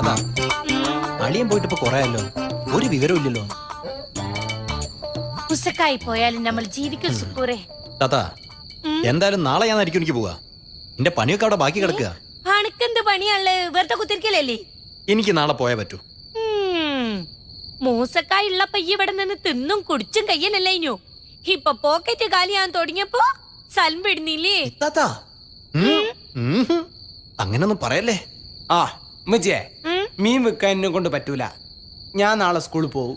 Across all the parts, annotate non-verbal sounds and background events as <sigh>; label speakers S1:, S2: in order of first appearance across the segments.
S1: അതാ അളിയൻ പോയിട്ട് ഇപ്പൊ കൊറേ ഒരു വിവരവും ഇല്ലല്ലോ.
S2: ഉസക്കായി പോയാലും നമ്മൾ ജീവിക്കും സുക്കൂറെ.
S1: താത്താ എന്തായാലും നാളെ ഞാൻ ആയിരിക്കും എനിക്ക് പോവാ. എന്റെ പണിയൊക്കെ അവിടെ ബാക്കി കിടക്കുക.
S2: അണക്കെന്ത് പണിയാൾ വെറുതെ കുത്തിരിക്കലല്ലേ?
S1: എനിക്ക് നാളെ പോയാ പറ്റൂ.
S2: മൂസക്കായുള്ള പയ്യ ഇവിടെ നിന്ന് തിന്നും കുടിച്ചും കയ്യനല്ലേ ഇനു ഇപ്പൊ പോക്കറ്റ് കാലിയാൻ തുടങ്ങിയപ്പോ സ്ഥലം വിടുന്നില്ലേ
S1: താത്താ. അങ്ങനൊന്നും പറയല്ലേ.
S3: ആ ഉമ്മച്ചിയെ. മീൻ വെക്കാൻ എന്നെ കൊണ്ട് പറ്റൂല. ഞാൻ നാളെ സ്കൂളിൽ
S2: പോകും?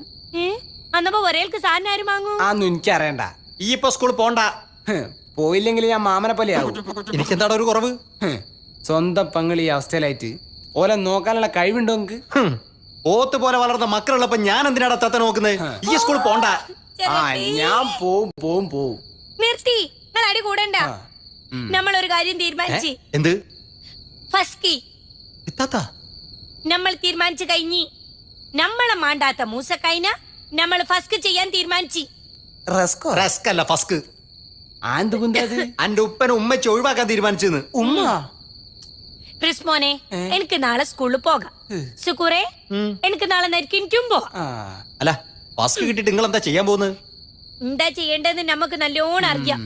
S2: അന്നപ്പോ സാധനം ആരും വാങ്ങൂ?
S3: ആന്നും എനിക്കറിയണ്ട.
S1: ഈ ഇപ്പൊ സ്കൂളിൽ പോണ്ട
S3: പോയില്ലെങ്കിൽ ഞാൻ മാമനെ പോലെ ആവും.
S1: എനിക്ക് എന്താണ് ഒരു കുറവ്?
S3: ഹ്, സ്വന്തം പങ്കളി ഈ അവസ്ഥയിലായിട്ട് ഓലെ നോക്കാനുള്ള കഴിവുണ്ടോ നിങ്ങക്ക്?
S1: ഹും. ഓത്ത് പോലെ വളർന്ന മക്കളുള്ളപ്പോ ഞാൻ എന്തിനാടാ താത്ത നോക്കുന്നത് ഈ സ്കൂളിൽ പോണ്ട.
S3: ആ ഞാൻ പോവും പോവും പോവും.
S2: നിർത്തി നിങ്ങൾ അടി കൂടണ്ട. നമ്മൾ ഒരു കാര്യം തീരുമാനിച്ച്.
S1: എന്ത്?
S2: ഫസ്കി.
S1: താത്താ?
S2: നമ്മൾ തീരുമാനിച്ചു കഴിഞ്ഞി. നമ്മളെ മാണ്ടാത്ത മൂസക്കായിന നമ്മൾ ഫസ്ക് ചെയ്യാൻ തീരുമാനിച്ചു.
S3: റസ്കോ?
S1: റസ്ക് അല്ല ഫസ്ക്.
S3: ആന്ത് കുന്തത് <laughs>
S1: അന്റെ ഉപ്പനെ ചോഴവാക്കാൻ ഒഴിവാക്കാൻ തീരുമാനിച്ചെന്ന്.
S3: ഉമ്മ?
S2: ക്രിസ്മോനെ എനിക്ക് നാളെ സ്കൂളിൽ പോകാം. സുക്കൂറെ എനിക്ക് നാളെ നരിക്കും
S3: പോ
S1: അല്ല ഫസ്ക് കിട്ടിട്ട് നിങ്ങൾ എന്താ ചെയ്യാൻ പോകുന്നത്
S2: എന്താ ചെയ്യേണ്ടതെന്ന് നമുക്ക് നല്ലോണം അറിയാം.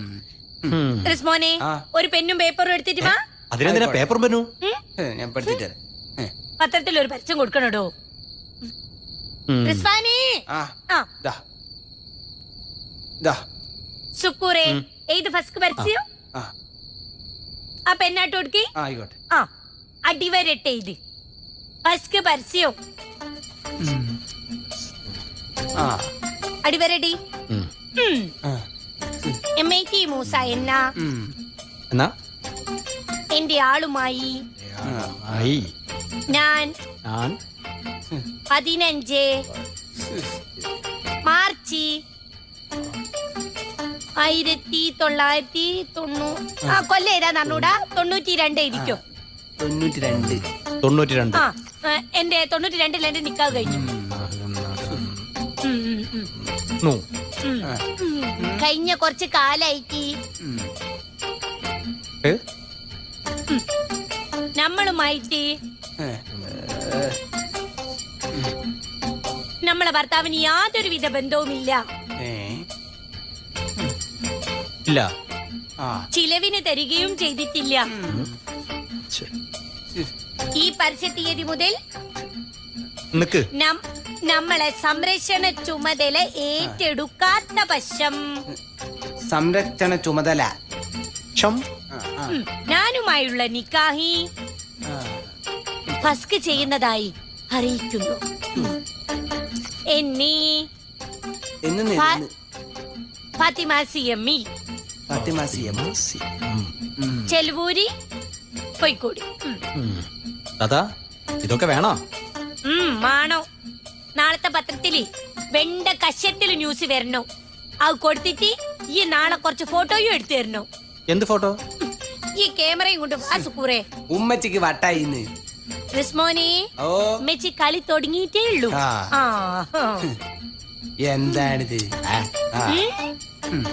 S2: ക്രിസ്മോനെ ഒരു പെന്നും പേപ്പറും എടുത്തിട്ട് വാ.
S1: അതിനെന്തിനാ
S2: പേപ്പറും
S3: പെന്നും? ഞാൻ പഠിച്ചിട്ട്
S2: പത്രത്തിൽ ഒരു പരസ്യം
S3: ദാ.
S2: സുക്കൂറെ ഏത് ഫസ്ക് പരസ്യം
S3: ആ.
S2: ആ. പെന്നാട്ട് കൊടുക്കി.
S3: ആ,
S2: അടിവരട്ടെ ഇത്. ഫസ്ക് പരസ്യം
S3: ആ.
S2: അടിവരടി.
S3: ആ,
S2: മൂസ എന്ന
S1: എന്നാ?
S2: എന്റെ ആളുമായി
S1: ആയി
S2: ഞാൻ
S1: ഞാൻ?
S2: പതിനഞ്ച്. മാർച്ച് ആയിരത്തി തൊള്ളായിരത്തി തൊണ്ണൂ ആ. കൊല്ലം അറിഞ്ഞൂടാ തൊണ്ണൂറ്റി രണ്ട് ഇരിക്കും.
S3: തൊണ്ണൂറ്റി രണ്ട്
S1: തൊണ്ണൂറ്റി രണ്ട്
S2: ആ എന്റെ തൊണ്ണൂറ്റി രണ്ടിൽ എന്റെ നിക്കാവ് കഴിഞ്ഞു. ഉം, ഉം, ഉം,
S1: നൂ.
S2: ഉം. ഉം. കഴിഞ്ഞ കുറച്ച് കാലായിട്ട്.
S1: ഏ?
S2: നമ്മളുമായിട്ട് നമ്മളെ ഭർത്താവിന് യാതൊരുവിധ ബന്ധവുമില്ല.
S3: ഏ,
S1: ഇല്ല.
S3: ആ.
S2: ചിലവിന് തരികയും ചെയ്തിട്ടില്ല. ഈ പരസ്യ തീയതി മുതൽ
S1: നിക്ക്.
S2: നം- നമ്മളെ സംരക്ഷണ ചുമതല ഏറ്റെടുക്കാത്ത പക്ഷം.
S3: സംരക്ഷണ ചുമതല.
S2: ഞാനുമായുള്ള നിക്കാഹി.
S3: ആ.
S2: ഫസ്ക് ചെയ്യുന്നതായി അറിയിക്കുന്നു. എന്നീ Fathima C M E.
S3: Fathima C M.
S2: ചെലവൂരി ഉം.
S1: ഉം. ഇതൊക്കെ വേണോ?
S2: ആണോ നാളത്തെ പത്രത്തിൽ വെണ്ട കശ്യത്തിൽ ന്യൂസ് വരണോ? അത് കൊടുത്തിട്ട് ഈ നാളെ കുറച്ച് ഫോട്ടോയും എടുത്തു തരണോ?
S1: എന്ത് ഫോട്ടോ?
S2: ഈ ക്യാമറയും കൊണ്ട് വാസുക്കൂറേ
S3: ഉമ്മച്ചിക്ക് വട്ടായി ഇന്ന്
S2: ക്രിസ്മോനെ
S3: ഓ
S2: മെച്ചി കളി തുടങ്ങിയിട്ടേ ഉള്ളൂ
S3: ആ.
S2: ആ ആ.
S3: എന്താണിത് ആ,
S2: ഉം.